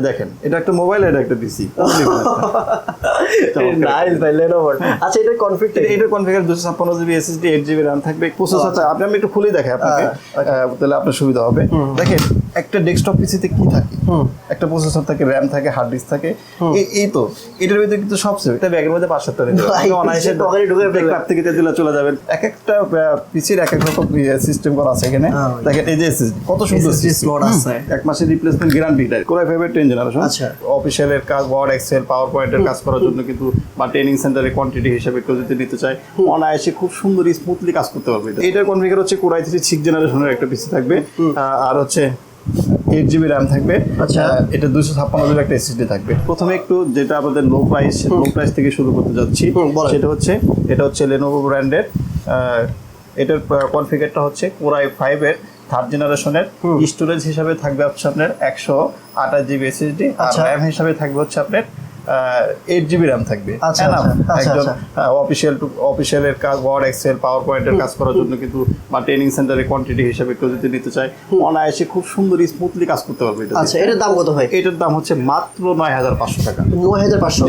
দেখেন এটা একটা মোবাইল এটা একটা পিসি নাইস ভাই লেনোভোর আচ্ছা এটা কনফিগটা এটার কনফিগার দুশো ছাপ্পান্ন GB SSD eight GB RAM থাকবে। প্রসেসরটা আপনি আমি একটু খুলে দেখাই আপনাকে। তাহলে আপনার সুবিধা হবে। দেখেন একটা ডেস্কটপ পিসিতে কি থাকে? একটা প্রসেসর থাকে র্যাম থাকে হার্ড ডিস্ক থাকে। এই- তো। এটার ভিতরে কিন্তু সব সেভ এটা ব্যাগের মধ্যে টাকা অনায়াসে পকেটে ঢুকে থেকে দিলে চলে যাবেন। এক একটা পিসির এক এক রকম সিস্টেম করা আছে এখানে। হ্যাঁ, দেখেন এই যে কত সুন্দর হুম, আছে। এক মাসের রিপ্লেসমেন্ট গ্যারান্টি দেয় কোরাই ফাইভের টেন জেনারেশন আচ্ছা। অফিসিয়ালের কাজ ওয়ার্ড এক্সেল পাওয়ার পয়েন্টের কাজ করার জন্য কিন্তু বা ট্রেনিং সেন্টারে কোয়ান্টিটি হিসেবে কেউ যদি নিতে চায় অনায়াসে খুব সুন্দর স্মুথলি কাজ করতে পারবে। এটার কনফিগার হচ্ছে কোরাই থ্রি সিক্স জেনারেশনের একটা পিসি থাকবে। আর হচ্ছে এইট জিবি র্যাম থাকবে। আচ্ছা। এটা দুশো ছাপ্পান্ন জিবি একটা এসএসডি থাকবে। প্রথমে একটু যেটা আমাদের লো প্রাইস লো প্রাইস থেকে শুরু করতে যাচ্ছি। সেটা হচ্ছে এটা হচ্ছে লেনোভো ব্র্যান্ডের এটার কনফিগারটা হচ্ছে কোরাই ফাইভের থার্ড জেনারেশনের স্টোরেজ হিসাবে থাকবে হচ্ছে আপনার একশো আঠাশ জিবি এসএসডি আর আচ্ছা। র্যাম হিসাবে থাকবে হচ্ছে আপনার এইট জিবি র্যাম থাকবে হ্যাঁ একজন। অফিসিয়াল টু অফিসিয়ালের কাজ ওয়ার্ড এক্সেল পাওয়ার পয়েন্টের কাজ করার জন্য কিন্তু বা ট্রেনিং সেন্টারে কোয়ান্টিটি হিসাবে কেউ যদি নিতে চায় অনায়াসে খুব সুন্দর স্মুথলি কাজ করতে পারবে এটা আচ্ছা এটার দাম কত ভাই? এটার দাম হচ্ছে মাত্র নয় হাজার পাঁচশো টাকা। নয় হাজার পাঁচশো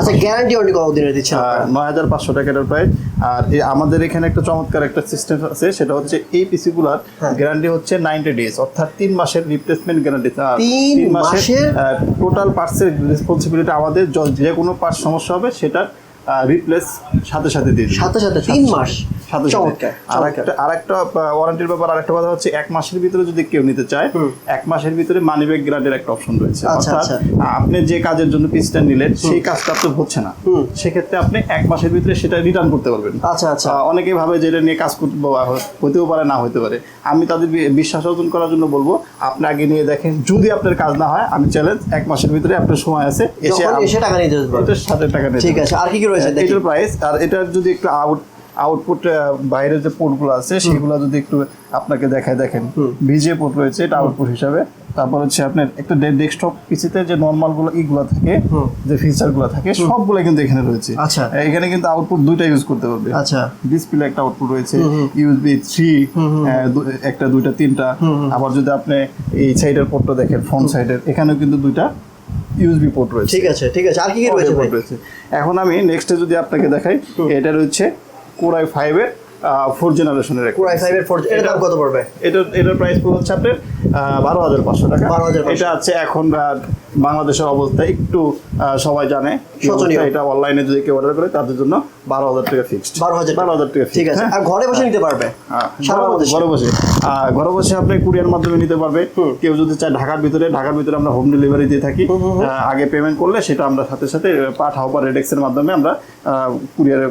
আচ্ছা গ্যারান্টি কত দিচ্ছে নয় হাজার পাঁচশো টাকার প্রাইস আর আমাদের এখানে একটা চমৎকার একটা সিস্টেম আছে সেটা হচ্ছে এই পিসিগুলার হ্যাঁ। গ্যারান্টি হচ্ছে নাইনটি ডেজ অর্থাৎ তিন মাসের রিপ্লেসমেন্ট গ্যারান্টি তিন মাসের? টোটাল পার্টসের রেসপন্সিবিলিটি আমাদের য- যে কোনো পার্ট সমস্যা হবে সেটা রিপ্লেস সাথে সাথে দিয়ে সাথে সাথে তিন মাস। সাথে সাথে আর একটা ওয়ারেন্টির ব্যাপার আরেকটা কথা হচ্ছে এক মাসের ভিতরে যদি কেউ নিতে চায় এক মাসের ভিতরে মানি ব্যাগ গ্রান্টের একটা অপশন রয়েছে। আচ্ছা, অর্থাৎ আচ্ছা। আপনি যে কাজের জন্য পিসটা নিলেন সেই কাজটা আপনার হচ্ছে না। সেক্ষেত্রে আপনি এক মাসের ভিতরে সেটা রিটার্ন করতে পারবেন। আচ্ছা আচ্ছা। আহ, অনেকেই ভাবে যে এটা নিয়ে কাজ করতে হতেও পারে না হতে পারে। আমি তাদের বিশ্বাস অর্জন করার জন্য বলব আপনি আগে নিয়ে দেখেন যদি আপনার কাজ না হয় আমি চ্যালেঞ্জ এক মাসের ভিতরে আপনার সময় আছে এসে টাকা নিতে সাথে টাকা ঠিক আছে আর কি কি রয়েছে এটার প্রাইস আর এটার যদি একটু আউট আউটপুট বাইরের যে পোর্টগুলো আছে সেগুলো যদি একটু আপনাকে দেখায় দেখেন। ভিজে পোর্ট রয়েছে এটা আউটপুট হিসাবে। তারপর হচ্ছে আপনার একটা ডেস্কটপ পিসিতে যে নর্মালগুলো ইগুলো থাকে যে ফিচারগুলো থাকে সবগুলো কিন্তু এখানে রয়েছে। আচ্ছা। এখানে কিন্তু আউটপুট দুইটা ইউজ করতে পারবে আচ্ছা। ডিসপ্লে একটা আউটপুট রয়েছে ইউএসবি থ্রি একটা দুইটা তিনটা। আবার যদি আপনি এই সাইডের পোর্টটা দেখেন ফ্রন্ট সাইডের এখানেও কিন্তু দুইটা ইউএসবি পোর্ট রয়েছে। ঠিক আছে ঠিক আছে। আর কি কি রয়েছে। এখন আমি নেক্সটে যদি আপনাকে দেখাই এটা রয়েছে কোরাই ফাইভের ফোর জেনারেশনের কোরাই ফাইভের ফোর এটার দাম কত পড়বে? এটার এটার প্রাইস পড়ে হচ্ছে আপনার বারো হাজার পাঁচশো টাকা। 12,500 এটা আছে এখন বাংলাদেশের অবস্থা একটু সবাই জানে এটা অনলাইনে যদি কেউ অর্ডার করে তাদের জন্য বারো হাজার টাকা ফিক্সড 12,000 বারো হাজার টাকা ঠিক আছে। হ্যাঁ? আর ঘরে বসে নিতে পারবে? হ্যাঁ, ঘরে- বসে ঘরে বসে। আপনি কুরিয়ার মাধ্যমে নিতে পারবে। কেউ যদি চায় ঢাকার ভিতরে ঢাকার ভিতরে আমরা হোম ডেলিভারি দিয়ে থাকি। আগে পেমেন্ট করলে সেটা আমরা সাথে সাথে পাঠাও বা রেডেক্সের মাধ্যমে আমরা কুরিয়ারে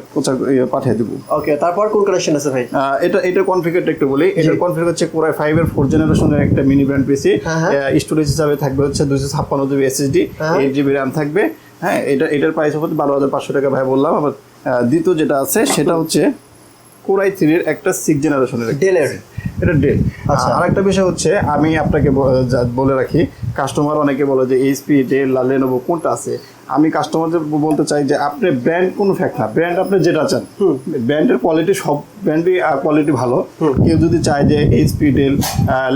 পাঠিয়ে দেবো। ওকে তারপর কোন কালেকশন আছে ভাই? এটা এটার কনফিগারটা একটু বলি। এটার কনফিগার হচ্ছে কোরাই ফাইভ এর ফোর জেনারেশনের একটা মিনি ব্র্যান্ড পিসি হ্যাঁ, হ্যাঁ। স্টোরেজ হিসাবে থাকবে হচ্ছে দুশো ছাপ্পান্ন GB SSD. Eight GB RAM থাকবে। হ্যাঁ এটা এটার প্রাইস হবে বারো হাজার পাঁচশো টাকা ভাই বললাম। আবার দ্বিতীয় যেটা আছে সেটা হচ্ছে কোরাই থ্রির একটা সিক্স জেনারেশনের ডেলের এটা ডেল আচ্ছা। আর একটা বিষয় হচ্ছে আমি আপনাকে বলে রাখি কাস্টমার অনেকে বলে যে এইচপি ডেল লেনোভো কোনটা আছে? আমি কাস্টমারদের বলতে চাই যে আপনি ব্র্যান্ড কোনো ফ্যাক্ট না ব্র্যান্ড আপনি যেটা চান ব্র্যান্ডের কোয়ালিটি সব ব্র্যান্ডই কোয়ালিটি ভালো। কেউ যদি চায় যে এইচপি ডেল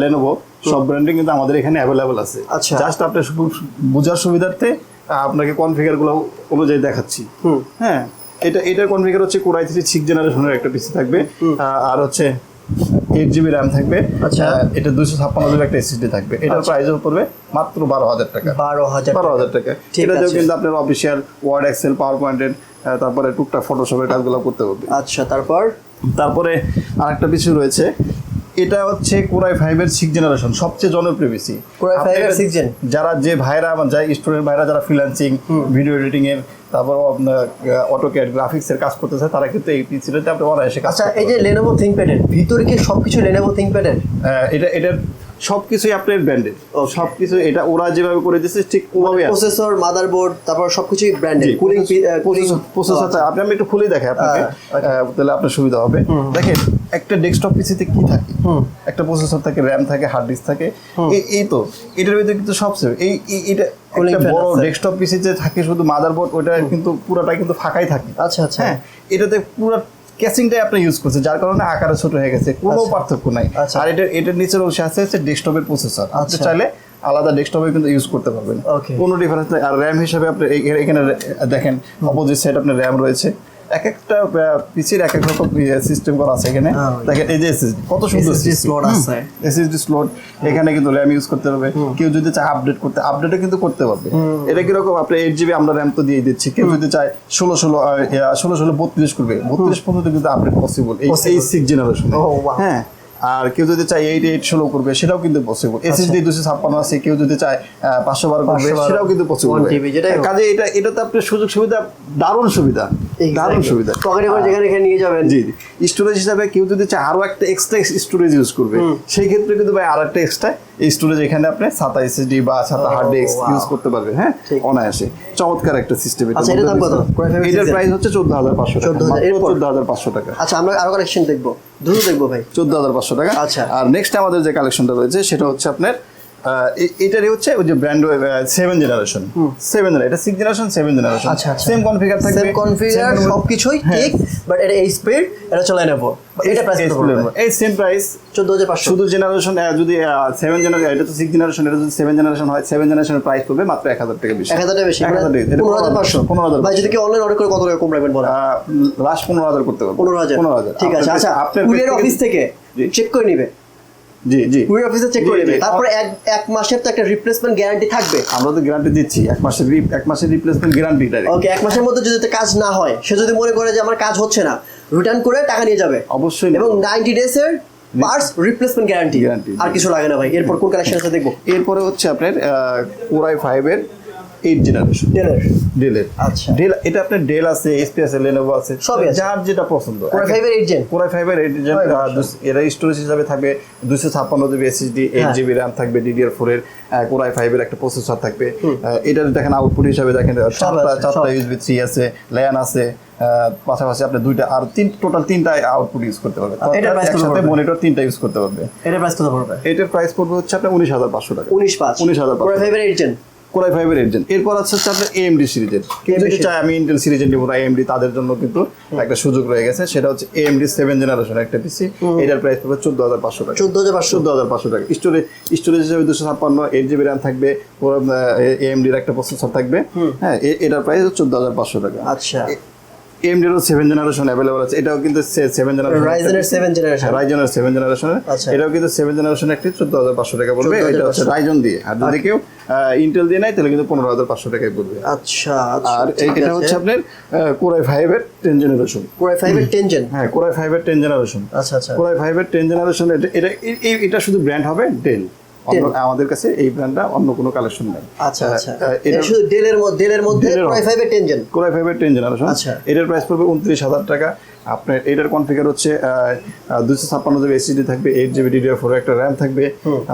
লেনোভো সব ব্র্যান্ডই কিন্তু আমাদের এখানে অ্যাভেলেবল আছে। আচ্ছা। জাস্ট আপনার বোঝার সুবিধার্থে আপনাকে কনফিগারগুলো অনুযায়ী দেখাচ্ছি। হ্যাঁ এটা এটার কনফিগার হচ্ছে কোরাই থ্রি সিক্স জেনারেশনের একটা পিসি থাকবে। আর হচ্ছে এইট জিবি র্যাম থাকবে। আচ্ছা। এটা দুশো ছাপ্পান্ন জিবি একটা এসএসডি থাকবে। এটার প্রাইসও পড়বে মাত্র বারো হাজার টাকা। বারো হাজার বারো হাজার টাকা। ঠিক এটাতেও আছে। কিন্তু আপনার অফিসিয়াল ওয়ার্ড এক্সেল পাওয়ার পয়েন্টের তারপরে টুকটাক ফটোশপের কাজগুলো করতে পারবে আচ্ছা তারপর? তারপরে আরেকটা বিষয় রয়েছে এটা হচ্ছে কোরাই ফাইভের সিক্স জেনারেশন সবচেয়ে জনপ্রিয় বেশি কোরাই ফাইভের সিক্স জেন যারা যে ভাইরা যাই স্টুডেন্ট ভাইরা যারা ফ্রিল্যান্সিং ভিডিও এডিটিং এর তারপর অটোক্যাড গ্রাফিক্স এর কাজ করতেছে তারা কিন্তু এই পিসিটাতে আপনি অনায়াসে কাজ আচ্ছা এই যে লেনোভো থিংকপ্যাড এর ভিতরে কি সবকিছু লেনোভো থিংকপ্যাড এর? হ্যাঁ, এটা এটার সবকিছুই আপনার ব্র্যান্ডেড সবকিছু এটা ওরা যেভাবে করে দিচ্ছে ঠিক ওভাবে প্রসেসর মাদারবোর্ড তারপর সবকিছুই ব্র্যান্ডেড কুলিং প্রসেসরটা আপনি আমি একটু খুলে দেখাই আপনাকে। তাহলে আপনার সুবিধা হবে। দেখেন একটা ডেস্কটপ পিসিতে কি থাকে? একটা প্রসেসর থাকে র্যাম থাকে হার্ড ডিস্ক থাকে। এই- তো এটার ভিতরে কিন্তু সব সেভ এই এটা বড় ডেস্কটপ পিসিতে থাকে শুধু মাদারবোর্ড ওটা কিন্তু পুরোটা কিন্তু ফাঁকাই থাকে। আচ্ছা আচ্ছা। হ্যাঁ এটাতে পুরো ক্যাসিংটাই আপনি ইউজ করছে যার কারণে আকারে ছোট হয়ে গেছে কোনো আচ্ছা। পার্থক্য নাই। আচ্ছা। আর এটার এটার নিচের অংশে আছে হচ্ছে ডেস্কটপের প্রসেসর আপনি আচ্ছা। চাইলে আলাদা ডেস্কটপে কিন্তু ইউজ করতে পারবেন। কোনো ডিফারেন্স নেই। আর র্যাম হিসাবে আপনি এখানে দেখেন অপোজিট সাইড আপনার র্যাম রয়েছে। এক একটা পিসির এক এক রকম সিস্টেম করা আছে এখানে। হ্যাঁ। দেখেন এই যে এসএসডি কত সুন্দর slot আছে। এসএসডি স্লট এখানে কিন্তু র্যাম ইউজ করতে পারবে কেউ যদি চায় আপডেট করতে আপডেটও কিন্তু করতে পারবে। এটা কীরকম? আপনি এইট জিবি আমরা র্যাম তো দিয়ে দিচ্ছি। কেউ যদি চায় ষোলো ষোলো ষোলো ষোলো বত্রিশ করবে। বত্রিশ পর্যন্ত কিন্তু আপডেট পসিবল এই সিক্স জেনারেশন Oh, হ্যাঁ। আর কেউ যদি চায় এইট এইট ষোলো করবে সেটাও কিন্তু পসিবল আচ্ছা। এসএসডি দুশো ছাপ্পান্ন আছে কেউ যদি চায় পাঁচশো বারো করবে সেটাও কিন্তু পসিবল 1 TB, যেটাই হোক। কাজে এটা এটাতে আপনার সুযোগ সুবিধা দারুণ সুবিধা। দারুণ সুবিধা। পকেটে করে যেখানে এখানে নিয়ে যাবেন। জি স্টোরেজ হিসাবে কেউ যদি চায় আরও একটা এক্সট্রা স্টোরেজ ইউজ করবে সেই ক্ষেত্রে কিন্তু ভাই আর একটা এক্সট্রা স্টোরেজ এখানে আপনি সাতা এসএসডি বা সাতা হার্ড ডিস্ক ইউজ করতে পারবে হ্যাঁ? অনায়াসে। চমৎকার একটা সিস্টেম আচ্ছা, এটার দাম কত? এটার প্রাইস হচ্ছে চোদ্দ হাজার পাঁচশো টাকা। 14,000 এরপর? হাজার পাঁচশো টাকা। আচ্ছা আমরা আরও কালেকশন দেখব। দ্রুত দেখব ভাই। চোদ্দ হাজার পাঁচশো টাকা। আচ্ছা। আর নেক্সট আমাদের যে কালেকশনটা রয়েছে সেটা হচ্ছে আপনার এটারই হচ্ছে ওই যে ব্র্যান্ড সেভেন জেনারেশন সেভেন এটা সিক্স জেনারেশন সেভেন জেনারেশন আচ্ছা, আচ্ছা। সেম কনফিগার থাকবে। সেম কনফিগার সবকিছুই হ্যাঁ। ঠিক বাট এটা এই স্পিড এটা চলে নেব এটা প্রাইস এই সেম প্রাইস চোদ্দ হাজার পাঁচশো। শুধু জেনারেশন যদি সেভেন জেনারেশন এটা তো সিক্স জেনারেশন এটা যদি সেভেন জেনারেশন হয় সেভেন জেনারেশনের প্রাইস পড়বে মাত্র এক হাজার টাকা বেশি। এক হাজার টাকা বেশি মানে এক হাজার টাকা এটা পনেরো হাজার পাঁচশো। পনেরো হাজার ভাই যদি কেউ অনলাইন অর্ডার করে কত টাকা কম রাখবেন বলেন? লাস্ট পনেরো হাজার করতে পারবে। পনেরো হাজার। ঠিক আছে আচ্ছা আপনার অফিস থেকে চেক করে নিবে। জি জি। কুরিয়ার অফিসে চেক করে নেবে। তারপরে এক এক মাসের তো একটা রিপ্লেসমেন্ট গ্যারান্টি থাকবে। আমরা তো গ্যারান্টি দিচ্ছি এক মাসের এক মাসের রিপ্লেসমেন্ট গ্যারান্টি ওকে এক মাসের মধ্যে যদি কাজ না হয় সে যদি মনে করে যে আমার কাজ হচ্ছে না রিটার্ন করে টাকা নিয়ে যাবে। অবশ্যই এবং নেব। নাইনটি ডেজ এর পার্টস রিপ্লেসমেন্ট গ্যারান্টি আর কিছু লাগে না ভাই। এরপর কোন কালেকশন আছে দেখব। এরপরে হচ্ছে আপনার কোরাই ফাইভের এইট জেনারেশন ডেলের আচ্ছা। ডেল এটা আপনার ডেল আছে এসপি আছে লেনোভো আছে আছে। যার যেটা পছন্দ। কোরা ফাইভের এইট জেন কোরাই ফাইভের এইট জেন এরা স্টোরেজ হিসাবে থাকবে দুশো ছাপ্পান্ন GB SSD eight. GB RAM থাকবে ডিডিআর ফোর এর কোরাই ফাইভের একটা প্রসেসর থাকবে। এটার দেখেন আউটপুট হিসাবে দেখেন চারটা চারটা সব। ইউএসবি থ্রি আছে ল্যান আছে পাশাপাশি আপনি দুইটা আর তিন টোটাল তিনটা আউটপুট ইউজ করতে পারবে। একসাথে মনিটর তিনটা ইউজ করতে পারবে। এটার প্রাইস কত পড়বে? এটার প্রাইস পড়বে হচ্ছে আপনার উনিশ হাজার পাঁচশো টাকা। উনিশ পাঁচ। 19,500 কোরা ফাইভের এইট জেন কোরাই ফাইভের এজেন্ট এরপর আছে হচ্ছে আপনার এএমডি সিরিজের। কেউ যদি চায় আমি ইন্টেল সিরিজের নিবো না এএমডি তাদের জন্য কিন্তু একটা সুযোগ রয়ে গেছে। সেটা হচ্ছে এএমডি সেভেন জেনারেশন একটা পিসি এটার প্রাইস পড়বে চোদ্দ হাজার পাঁচশো টাকা। চোদ্দ হাজার পাঁচশো। চোদ্দ হাজার পাঁচশো টাকা। স্টোরেজ স্টোরেজ হিসেবে দুশো ছাপ্পান্ন এইট জিবি র্যাম থাকবে এএমডির একটা প্রসেসর থাকবে। হ্যাঁ এটার প্রাইস চোদ্দ হাজার পাঁচশো টাকা। আচ্ছা। এএমডিরও সেভেন জেনারেশন অ্যাভেলেবল আছে। এটাও কিন্তু সেভেন জেনারেশন রাইজেনের সেভেন জেনারেশন রাইজনের সেভেন জেনারেশনের আচ্ছা। এটাও কিন্তু সেভেন জেনারেশন একটি চোদ্দ হাজার পাঁচশো টাকা পড়বে 14,500 এটা হচ্ছে রাইজন দিয়ে। আর যদি কেউ ইন্টেল দিয়ে নেয় তাহলে কিন্তু পনেরো হাজার পাঁচশো টাকায় পড়বে। আচ্ছা আচ্ছা আর এটা হচ্ছে আপনার কোরাই ফাইভের টেন জেনারেশন কোরা ফাইভের টেন জেন হ্যাঁ কোরাই ফাইভের টেন জেনারেশন আচ্ছা আচ্ছা। কোরাই ফাইভের টেন জেনারেশন এটা এটা- শুধু ব্র্যান্ড হবে ডেল আমাদের কাছে এই ব্র্যান্ডটা অন্য কোনো কালেকশন নেই। আচ্ছা আচ্ছা। এটা শুধু ডেলের মধ্যে ডেলের মধ্যে ডেলের কোরা মধ্যে। ফাইভের টেন জেন কোরাই ফাইভের টেন জেনারেশন আচ্ছা। এটার প্রাইস পড়বে উনত্রিশ হাজার টাকা। আপনার এটার কনফিগার হচ্ছে দুশো ছাপ্পান্ন জিবি এসএসডি থাকবে এইট জিবি ডিডিআর ফোর একটা র্যাম থাকবে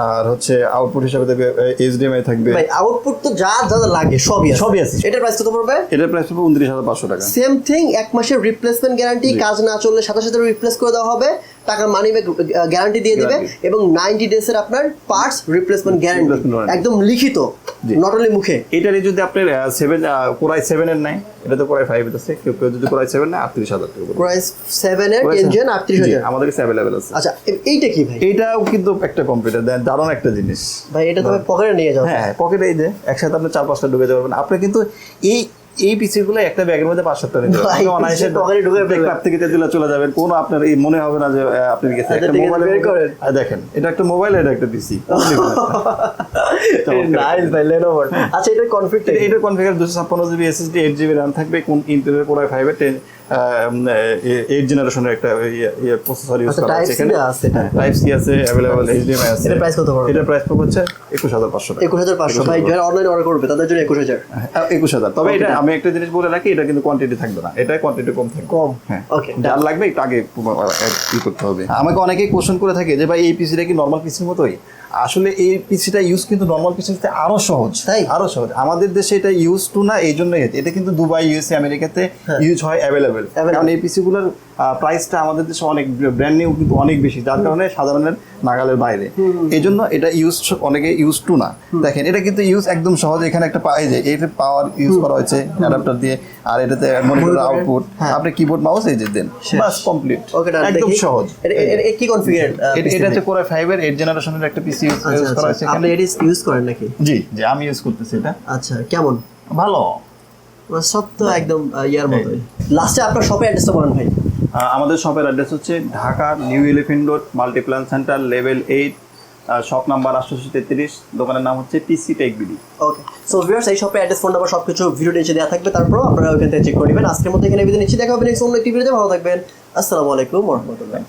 আর হচ্ছে আউটপুট হিসাবে থাকবে এইচডিএমআই থাকবে। ভাই আউটপুট তো যা যা লাগে সবই সবই আছে। এটার প্রাইস কত পড়বে? এটার প্রাইস পড়বে উনত্রিশ হাজার পাঁচশো টাকা। সেম থিং এক মাসের রিপ্লেসমেন্ট গ্যারান্টি কাজ না চললে সাথে সাথে রিপ্লেস করে দেওয়া হবে টাকার মানি ব্যাক গ্যারান্টি দিয়ে দিবে। এবং নাইনটি ডেজ এর আপনার পার্টস রিপ্লেসমেন্ট গ্যারান্টি একদম লিখিত। নট অনলি মুখে। এটারই যদি আপনার সেভেন কোরাই সেভেনের নাই এটা তো কোরাই ফাইভ আছে। কেউ কেউ যদি কোরাই সেভেন নেয় আটত্রিশ হাজার টাকা কোরাই সেভেন এর Core i7 ইঞ্জিন আটত্রিশ হাজার। আমাদের কাছে অ্যাভেলেবেল আছে। আচ্ছা এইটা কি ভাই? এইটাও কিন্তু একটা কম্পিউটার দেন দারুণ একটা জিনিস। ভাই এটা তুমি পকেটে নিয়ে যাও হ্যাঁ পকেটে এই যে একসাথে আপনি চার পাঁচটা ঢুকে যাবেন আপনি কিন্তু এই এই পিসি গুলো একটা ব্যাগের মধ্যে পাঁচ সাতটা নিতে ভাই, পারবেন অনায়াসে পকেটে ঢুকে। ক্লাব থেকে দিলে চলে যাবেন। কোনো আপনার এই মনে হবে না যে আপনি গেছে আচ্ছা, একটা মোবাইল বের করেন। দেখেন এটা একটা মোবাইল এটা একটা পিসি নাইস ভাই লেনোভো আচ্ছা এটা কনফিগার এটা কনফিগার দুশো ছাপ্পান্ন জিবি এসএসডি 8 জিবি র্যাম থাকবে। কোন ইন্টেলের কোরাই ফাইভের টেন এইট জেনারেশনের একটা প্রসেসর ইউজ আচ্ছা, করা আছে এখানে টাইপ সি আছে অ্যাভেলেবল এইচডিএমআই আছে। এটার price কত পড়বে? এটা প্রাইস পড়বে হচ্ছে একুশ হাজার পাঁচশো টাকা। একুশ হাজার পাঁচশো। ভাই যারা অনলাইন অর্ডার করবে তাদের জন্য একুশ হাজার। একুশ হাজার। তবে এটা আমি একটা জিনিস বলে রাখি এটা কিন্তু কোয়ান্টিটি থাকবে না। এটা কোয়ান্টিটি কম থাকবে। কম। হ্যাঁ। ওকে লাগবে একটু আগে ই করতে হবে। আমাকে অনেকেই কোশ্চেন করে থাকে যে ভাই এই পিসিটা কি নর্মাল পিসির মতোই? আসলে এই পিসিটা ইউজ কিন্তু নর্মাল পিসির থেকে আরও সহজ। তাই? আরও সহজ। আমাদের দেশে এটা ইউজ টু না এই জন্যই এটা কিন্তু দুবাই ইউএসএ আমেরিকাতে হ্যাঁ। ইউজ হয় অ্যাভেলেবেল অ্যাভেলেবেল. কারণ এই পিসিগুলোর প্রাইসটা আমাদের দেশে অনেক ব্র্যান্ড নিউ কিন্তু অনেক বেশি। যার কারণে সাধারণের নাগালের বাইরে। এই জন্য এটা ইউজ অনেকে ইউজ টু না। দেখেন এটা কিন্তু ইউজ একদম সহজ এখানে একটা পা- এই যে এটা পাওয়ার ইউজ করা হয়েছে অ্যাডাপ্টার দিয়ে। আর এটাতে মনিটর আউটপুট হ্যাঁ। আপনি কিবোর্ড মাউস এই যে দেন। বাস কমপ্লিট ওকে একদম সহজ। এটা কি কনফিগার এটা হচ্ছে কোরে এইট জেনারেশনের একটা পিসি ইউজ আচ্ছা করা আচ্ছা। হয়েছে আপনি এটা ইউজ করেন নাকি? জি জি আমি ইউজ করতেছি এটা। আচ্ছা কেমন? ভালো। মানে সব তো একদম ইয়ার মতোই। লাস্টে আপনার শপে অ্যাড্রেসটা বলেন ভাই। আমাদের শপের অ্যাড্রেস হচ্ছে Dhaka new elephant road multiplan centre level eight shop number আটশোশো তেত্রিশ দোকানের নাম হচ্ছে PC tech BD okay so viewers এই শপে অ্যাড্রেস ফোন নাম্বার সবকিছু ভিডিও নিচে দেওয়া থাকবে। তারপর আপনারা ওইখান থেকে চেক করে নেবেন। আজকের মধ্যে এখানে বিদায় নিচ্ছি। দেখা হবে নেক্সট অন্য একটি ভিডিওতে ভালো থাকবেন। আসসালামু আলাইকুম রহমতুল্লাহ।